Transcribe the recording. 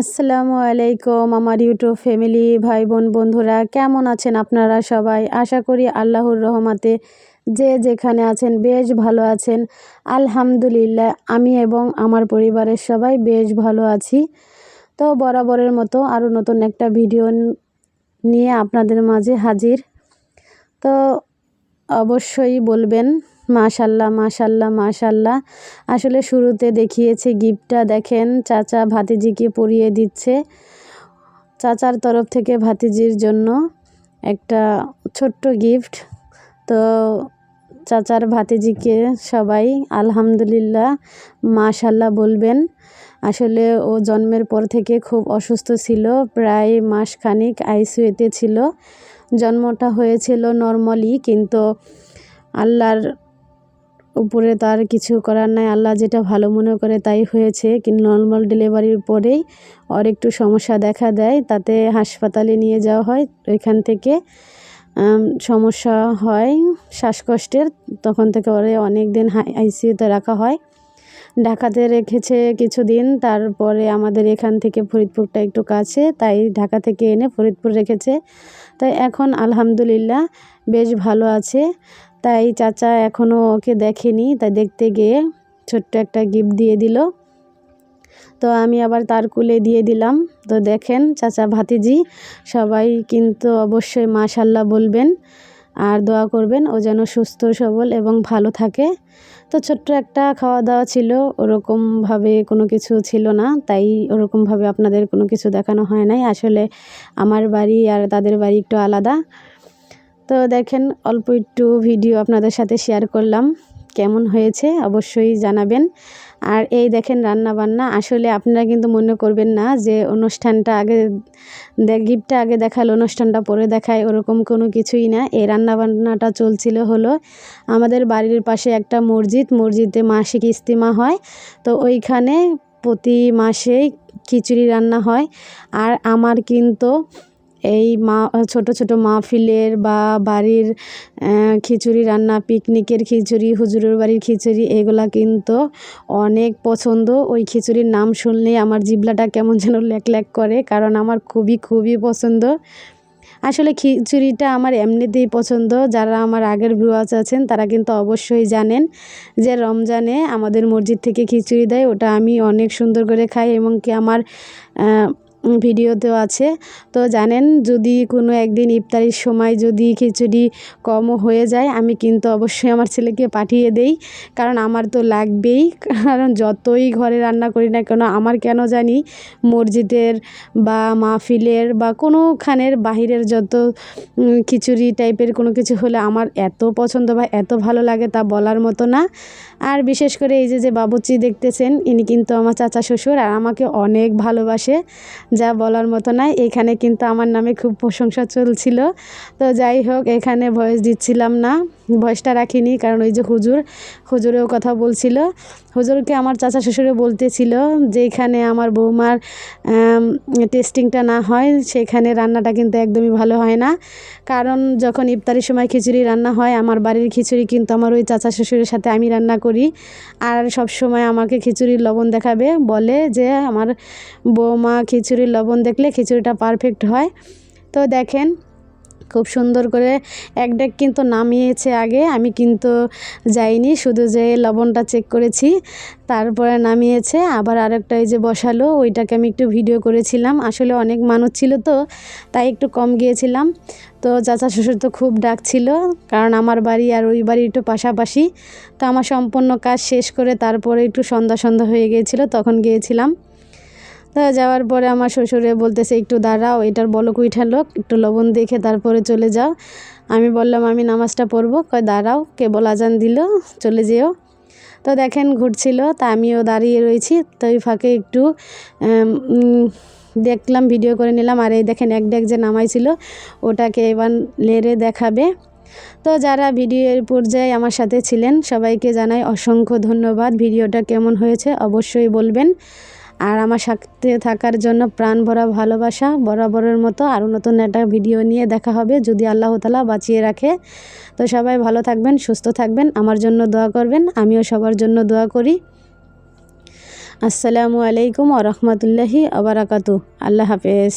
আসসালামু আলাইকুম আমার ইউটিউব ফ্যামিলি ভাই বোন বন্ধুরা, কেমন আছেন আপনারা সবাই? আশা করি আল্লাহর রহমাতে যে যেখানে আছেন বেশ ভালো আছেন। আলহামদুলিল্লাহ, আমি এবং আমার পরিবারের সবাই বেশ ভালো আছি। তো বরাবরের মতো আরও নতুন একটা ভিডিও নিয়ে আপনাদের মাঝে হাজির। তো অবশ্যই বলবেন মাশাল্লাহ মাশাল্লাহ মাশাল্লাহ। আসলে শুরুতে দেখিয়েছে গিফটটা, দেখেন, চাচা ভাতিজিকে পরিয়ে দিচ্ছে। চাচার তরফ থেকে ভাতিজির জন্য একটা ছোট্ট গিফট। তো চাচার ভাতিজিকে সবাই আলহামদুলিল্লাহ, মাশাল্লাহ বলবেন। আসলে ও জন্মের পর থেকে খুব অসুস্থ ছিল, প্রায় মাসখানিক আইসিউতে ছিল। জন্মটা হয়েছিল নর্মালি, কিন্তু আল্লাহর উপরে তার কিছু করার নাই। আল্লাহ যেটা ভালো মনে করে তাই হয়েছে। কিন্তু নর্মাল ডেলিভারির পরেই ওর একটু সমস্যা দেখা দেয়। তাতে হাসপাতালে নিয়ে যাওয়া হয়। ওইখান থেকে সমস্যা হয় শ্বাসকষ্টের। তখন থেকে ওরে অনেক দিন আইসিইউতে রাখা হয়। ঢাকাতে রেখেছে কিছুদিন। তারপরে আমাদের এখান থেকে ফরিদপুরটা একটু কাছে। তাই ঢাকা থেকে এনে ফরিদপুর রেখেছে। তাই এখন আলহামদুলিল্লাহ বেশ ভালো আছে। তাই চাচা এখনও ওকে দেখেনি, তাই দেখতে গিয়ে ছোট্ট একটা গিফট দিয়ে দিল। তো আমি আবার তার কুলে দিয়ে দিলাম। তো দেখেন চাচা ভাতিজি, সবাই কিন্তু অবশ্যই মাশাল্লাহ বলবেন আর দোয়া করবেন, ও যেন সুস্থ, সবল এবং ভালো থাকে। তো ছোট্ট একটা খাওয়া দাওয়া ছিল, ওরকমভাবে কোনো কিছু ছিল না, তাই ওরকমভাবে আপনাদের কোনো কিছু দেখানো হয় নাই। আসলে আমার বাড়ি আর তাদের বাড়ি একটু আলাদা। তো দেখেন, অল্প একটু ভিডিও আপনাদের সাথে শেয়ার করলাম। কেমন হয়েছে অবশ্যই জানাবেন। আর এই দেখেন রান্না বান্না আসলে আপনারা কিন্তু মনে করবেন না যে অনুষ্ঠানটা আগে গিফটটা আগে দেখাল, অনুষ্ঠানটা পরে দেখায়, ওরকম কোনো কিছুই না। এই রান্না বান্নাটা চলছিল হলো আমাদের বাড়ির পাশে একটা মসজিদ, মসজিদে মাসিক ইস্তিমা হয়। তো ওইখানে প্রতি মাসেই খিচুড়ি রান্না হয়। আর আমার কিন্তু এই মা, ছোট ছোট মাহফিলের বা বাড়ির খিচুড়ি রান্না, পিকনিকের খিচুড়ি, হুজুরের বাড়ির খিচুড়ি, এগুলা কিন্তু অনেক পছন্দ। ওই খিচুড়ির নাম শুনলেই আমার জিবলাটা কেমন যেন ল্যাক ল্যাক করে, কারণ আমার খুবই খুবই পছন্দ। আসলে খিচুড়িটা আমার এমনিতেই পছন্দ। যারা আমার আগের ভিউয়ার্স আছেন, তারা কিন্তু অবশ্যই জানেন যে রমজানে আমাদের মসজিদ থেকে খিচুড়ি দেয়। ওটা আমি অনেক সুন্দর করে খাই এবং কি আমার ভিডিওতেও আছে। তো জানেন, যদি কোনো একদিন ইফতারির সময় যদি খিচুড়ি কমও হয়ে যায়, আমি কিন্তু অবশ্যই আমার ছেলেকে পাঠিয়ে দেই। কারণ আমার তো লাগবেই। কারণ যতই ঘরে রান্না করি না কেন, আমার কেন জানি মসজিদের বা মাহফিলের বা কোনোখানের বাহিরের যত খিচুড়ি টাইপের কোনো কিছু হলে আমার এত পছন্দ বা এত ভালো লাগে তা বলার মতো না। আর বিশেষ করে এই যে যে বাবুচি দেখতেছেন, ইনি কিন্তু আমার চাচা শ্বশুর আর আমাকে অনেক ভালোবাসে। যা বলার মতো নয় এখানে কিন্তু আমার নামে খুব প্রশংসা চলছিল। তো যাই হোক, এখানে ভয়েস দিচ্ছিলাম না। ভয়েসটা রাখিনি, কারণ ওই যে হুজুর, হুজুরেও কথা বলছিল। হুজুরকে আমার চাচা শ্বশুরে বলতেছিল যে এখানে আমার বৌমার টেস্টিংটা না হয়, সেখানে রান্নাটা কিন্তু একদমই ভালো হয় না। কারণ যখন ইফতারির সময় খিচুড়ি রান্না হয়, আমার বাড়ির খিচুড়ি কিন্তু আমার ওই চাচা শ্বশুরের সাথে আমি রান্না করি। আর সব সময় আমাকে খিচুড়ির লবণ দেখাবে, বলে যে আমার বৌমা খিচুড়ির লবণ দেখলে খিচুড়িটা পারফেক্ট হয়। তো দেখেন খুব সুন্দর করে এক ডেক কিন্তু নামিয়েছে আগে, আমি কিন্তু যাইনি, শুধু যে লবণটা চেক করেছি, তারপরে নামিয়েছে। আবার আরেকটা এই যে বসালো, ওইটাকে আমি একটু ভিডিও করেছিলাম, আসলে অনেক মানুষ ছিল তো, তাই একটু কম গিয়েছিলাম। তো চাচা শ্বশুর তো খুব ডাক ছিল, কারণ আমার বাড়ি আর ওই বাড়ি একটু পাশাপাশি। তো আমার সম্পূর্ণ কাজ শেষ করে তারপরে একটু সন্ধ্যা সন্ধ্যা হয়ে গিয়েছিল, তখন গিয়েছিলাম। যাওয়ার পরে আমার শ্বশুরে বলতেছে, একটু দাঁড়াও, এটার বলক উঠালো একটু লবণ দেখে তারপরে চলে যাও। আমি বললাম, আমি নামাজটা পড়ব। কয়, দাঁড়াও, কেবল আজান দিল, চলে যেও। তো দেখেন ঘুরছিল, তা আমিও দাঁড়িয়ে রয়েছি, তো ওই ফাঁকে একটু দেখলাম, ভিডিও করে নিলাম, আর এই দেখেন এক ডেক যে নামাইছিল, ওটাকে এবার লেরে দেখাবে। তো যারা ভিডিওর পর্যায়ে আমার সাথে ছিলেন, সবাইকে জানাই অসংখ্য ধন্যবাদ। ভিডিওটা কেমন হয়েছে অবশ্যই বলবেন। আর আমার সাথে থাকার জন্য প্রাণ ভরা ভালোবাসা বরাবরের মতো আরও নতুন একটা ভিডিও নিয়ে দেখা হবে, যদি আল্লাহ তালা বাঁচিয়ে রাখে। তো সবাই ভালো থাকবেন, সুস্থ থাকবেন, আমার জন্য দোয়া করবেন, আমিও সবার জন্য দোয়া করি। আসসালামু আলাইকুম আ রহমতুল্লাহি আবরাকাতু আল্লাহ হাফেজ।